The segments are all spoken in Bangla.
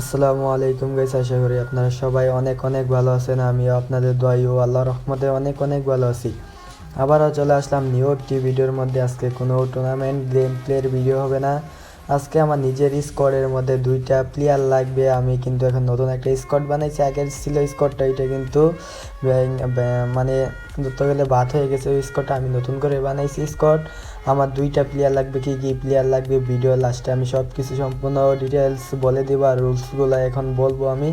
আসসালামু আলাইকুম গাইস আশা করি আপনারা সবাই অনেক অনেক ভালো আছেন, আমিও আপনাদের দোয়াই ও আল্লাহ রহমতে অনেক অনেক ভালো আছি। আবারও চলে আসলাম নিউ একটি ভিডিওর মধ্যে। আজকে কোনো টুর্নামেন্ট গেম প্লের ভিডিও হবে না। আজকে আমার নিজের স্কোয়াডের মধ্যে দুইটা প্লেয়ার লাগবে। আমি কিন্তু এখন নতুন একটা স্কোয়াড বানাইছি। আগের ছিল স্কোয়াডটা এটা কিন্তু মানে ধরতে গেলে বাদ হয়ে গেছে ওই স্কোয়াডটা আমি নতুন করে বানাইছি স্কোয়াড আমার দুইটা প্লেয়ার লাগবে, কি কি প্লেয়ার লাগবে ভিডিও লাস্টে আমি সব কিছু সম্পূর্ণ ডিটেলস বলে দেবো আর রুলসগুলো এখন বলব আমি।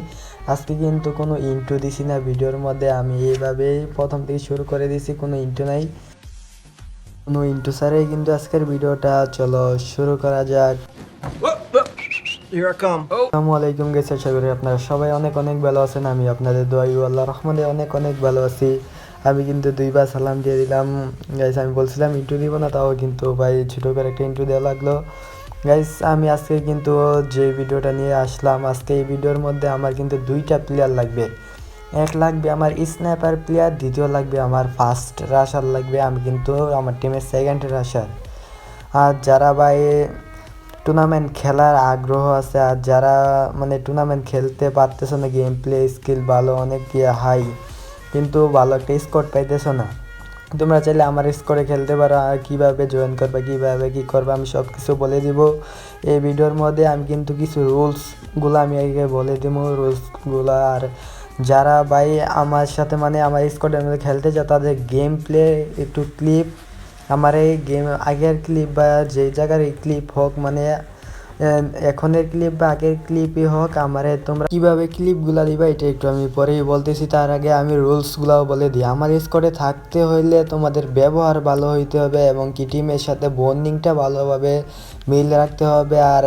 আজকে কিন্তু কোনো ইন্টু দিছি না ভিডিওর মধ্যে আমি এইভাবেই প্রথম থেকে শুরু করে দিছি কোনো ইন্টু নাই। কোনো ইন্টু সারেই কিন্তু আজকের ভিডিওটা চলো শুরু করা যাক। I আসসালামু আলাইকুম গাইস আশা করি আপনারা সবাই অনেক অনেক ভালো আছেন। আমি আপনাদের দোয়াই আল্লাহ রহমানে অনেক অনেক ভালো আছি। আমি কিন্তু দুইবার সালাম দিয়ে দিলাম। গাইস আমি বলছিলাম ইন্টু দিব না তাও কিন্তু ভাই ছোটো করে একটা ইন্টু দেওয়া লাগল। গাইস আমি আজকে কিন্তু যে ভিডিওটা নিয়ে আসলাম আজকে এই ভিডিওর মধ্যে আমার কিন্তু দুইটা প্লেয়ার লাগবে। এক লাগবে আমার স্ন্যাপার প্লেয়ার দ্বিতীয় লাগবে আমার ফার্স্ট রাশার লাগবে, আমি কিন্তু আমার টিমের সেকেন্ড রাশার আর যারা ভাই টুর্নামেন্ট খেলার আগ্রহ আছে, আর যারা মানে টুর্নামেন্ট খেলতে পারতেছো না গেম প্লে স্কিল ভালো, অনেক হাই কিন্তু ভালো একটা স্কোর পাইতেছো না। তোমরা চাইলে আমার স্কোরে খেলতে পারো, আর কীভাবে জয়েন করবে, কীভাবে কী করবে, আমি সব কিছু বলে দিব। এই ভিডিওর মধ্যে আমি কিন্তু কিছু রুলসগুলো আমি আগে বলে দিব রুলসগুলো আর যারা ভাই আমার সাথে মানে আমার স্কোয়াডের মধ্যে খেলতে চায় তাদের গেম প্লে একটু ক্লিপ আমার এই গেম আগের ক্লিপ বা যে জায়গার এই ক্লিপ হোক মানে এখনের ক্লিপ বা আগের ক্লিপই হোক, আমার তোমরা কীভাবে ক্লিপগুলা দিবা, এটা একটু আমি পরেই বলতেছি। তার আগে আমি রুলসগুলাও বলে দিই। আমার স্কোয়াডে থাকতে হইলে তোমাদের ব্যবহার ভালো হইতে হবে এবং কি টিমের সাথে বন্ডিংটা ভালোভাবে মিল রাখতে হবে। আর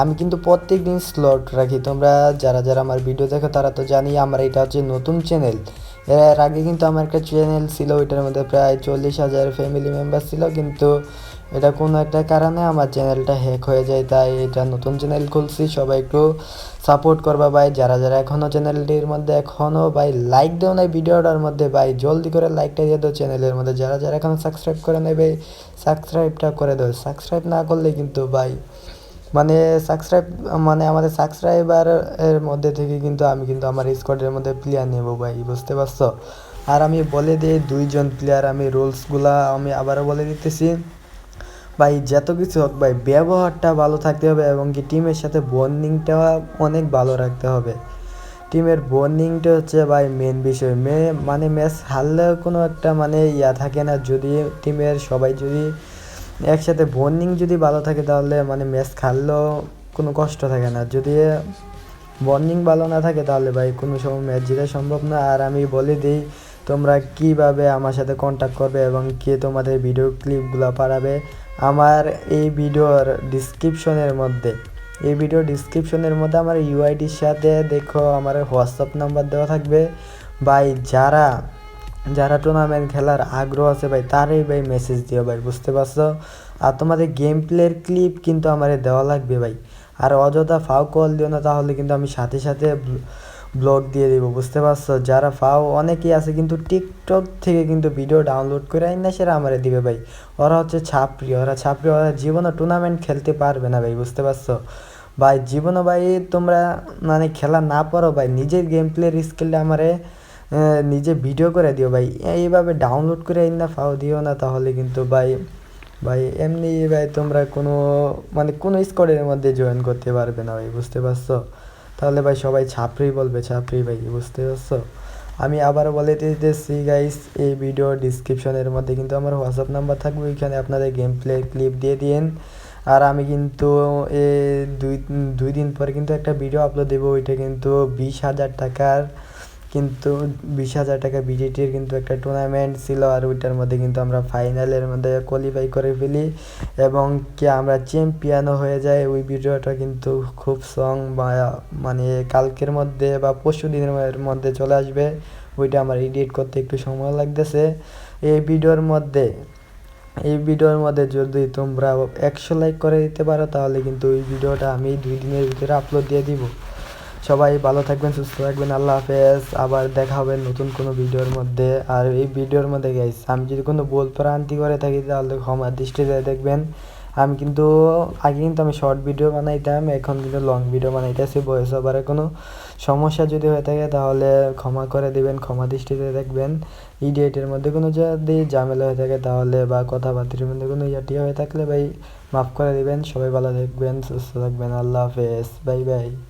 আমি কিন্তু প্রত্যেক দিন স্লট রাখি। তোমরা যারা যারা আমার ভিডিও দেখো, তারা তো জানি আমার এটা হচ্ছে নতুন চ্যানেল এর আগে কিন্তু আমার একটা চ্যানেল ছিল, ওইটার মধ্যে প্রায় চল্লিশ হাজার ফ্যামিলি মেম্বার ছিল, কিন্তু এটা কোনো একটা কারণে আমার চ্যানেলটা হ্যাক হয়ে যায়, তাই এটা নতুন চ্যানেল খুলছি, সবাই একটু সাপোর্ট করবা ভাই, যারা যারা এখনও চ্যানেলটির মধ্যে এখনও ভাই লাইক দেও নাই ভিডিওটার মধ্যে ভাই, জলদি করে লাইকটা দিয়ে দাও চ্যানেলের মধ্যে, যারা যারা এখনও সাবস্ক্রাইব করে নেবে সাবস্ক্রাইবটা করে দাও সাবস্ক্রাইব না করলে কিন্তু ভাই মানে সাবস্ক্রাইব মানে আমাদের সাবস্ক্রাইবার এর মধ্যে থেকে কিন্তু আমি কিন্তু আমার স্কোয়াডের মধ্যে প্লেয়ার নেব ভাই, বুঝতে পারছ? আর আমি বলে দিই দুইজন প্লেয়ার আমি রুলসগুলা আমি আবারও বলে দিতেছি। ভাই, যত কিছু হোক ভাই, ব্যবহারটা ভালো থাকতে হবে এবং কি টিমের সাথে বন্ডিংটা অনেক ভালো রাখতে হবে। টিমের বন্ডিংটা হচ্ছে ভাই মেন বিষয়। মে মানে ম্যাচ হারলেও কোনো একটা মানে ইয়া থাকে না, যদি টিমের সবাই যদি একসাথে বন্ডিং যদি ভালো থাকে তাহলে মানে ম্যাচ খেললেও কোনো কষ্ট থাকে না। যদি বন্ডিং ভালো না থাকে তাহলে ভাই কোনো সময় ম্যাচ জেতা সম্ভব না। আর আমি বলে দিই, তোমরা কীভাবে আমার সাথে কন্ট্যাক্ট করবে এবং কে তোমাদের ভিডিও ক্লিপগুলো পাঠাবে, আমার এই ভিডিওর ডিসক্রিপশনের মধ্যে। এই ভিডিও ডিসক্রিপশনের মধ্যে আমার ইউআইডির সাথে দেখো, আমার হোয়াটসঅ্যাপ নাম্বার দেওয়া থাকবে। ভাই, যারা যারা টুর্নামেন্ট খেলার আগ্রহ আছে ভাই, তারই ভাই মেসেজ দিও ভাই, বুঝতে পারছ? আর তোমাদের গেম প্লের ক্লিপ কিন্তু আমার দেওয়া লাগবে ভাই। আর অযথা ফাও কল দিও না, তাহলে কিন্তু আমি সাথে সাথে ব্লগ দিয়ে দিব, বুঝতে পারছ? যারা ফাও অনেকেই আছে কিন্তু টিকটক থেকে কিন্তু ভিডিও ডাউনলোড করে না সেটা আমারে দিবে ভাই। ওরা হচ্ছে ছাপরি ওরা ছাপরি ওরা জীবনে টুর্নামেন্ট খেলতে পারবে না ভাই, বুঝতে পারছ? ভাই, জীবনে ভাই তোমরা মানে খেলা না পারো ভাই, নিজের গেম প্লের স্কিলটা আমারে নিজে ভিডিও করে দিও ভাই। এইভাবে ডাউনলোড করে না, ফাও দিও না তাহলে কিন্তু ভাই ভাই এমনি ভাই তোমরা কোনো মানে কোনো স্কোয়াডের মধ্যে জয়েন করতে পারবে না ভাই, বুঝতে পারছ? তাহলে ভাই সবাই ছাপড়ি বলবে ছাপড়ি ভাই, বুঝতে পারছ? আমি আবার বলে দিতেছি গাইস এই ভিডিও ডিসক্রিপশনের মধ্যে কিন্তু আমার হোয়াটসঅ্যাপ নাম্বার থাকবে, ওইখানে আপনাদের গেম প্লে ক্লিপ দিয়ে দিন আর আমি কিন্তু এ দুই দুই দিন পরে কিন্তু একটা ভিডিও আপলোড দেবো, ওইটা কিন্তু বিশ হাজার টাকার কিন্তু বিশ হাজার টাকা বিজেটির কিন্তু একটা টুর্নামেন্ট ছিল আর ওইটার মধ্যে কিন্তু আমরা ফাইনালের মধ্যে কোয়ালিফাই করে ফেলি। এবং কি আমরা চ্যাম্পিয়নও হয়ে যাই, ওই ভিডিওটা কিন্তু খুব সং মানে কালকের মধ্যে বা পরশু দিনের মধ্যে চলে আসবে। ওইটা আমার এডিট করতে একটু সময় লাগতেছে। এই ভিডিওর মধ্যে, এই ভিডিওর মধ্যে যদি তোমরা একশো লাইক করে দিতে পারো, তাহলে কিন্তু ওই ভিডিওটা আমি দুই দিনের ভিতরে আপলোড দিয়ে দিব। সবাই ভালো থাকবেন, সুস্থ থাকবেন, আল্লাহ হাফেজ। আবার দেখা হবে নতুন কোনো ভিডিওর মধ্যে। আর এই ভিডিওর মধ্যে গাইস আমি যদি কোনো বল প্রান্তি করে থাকি, তাহলে ক্ষমা দৃষ্টিতে দেখবেন। আমি কিন্তু, আগে কিন্তু আমি শর্ট ভিডিও বানাইতাম, এখন কিন্তু লং ভিডিও বানাইতেছি বয়স ওভারে কোনো সমস্যা যদি হয়ে থাকে, তাহলে ক্ষমা করে দিবেন, ক্ষমা দৃষ্টিতে দেখবেন। ইডিয়েটের মধ্যে কোনো যদি ঝামেলা হয়ে থাকে, তাহলে বা কথাবার্তার মধ্যে কোনো ইয়াটিয়া হয়ে থাকলে ভাই, মাফ করে দিবেন। সবাই ভালো থাকবেন, সুস্থ থাকবেন, আল্লাহ হাফেজ। Bye bye.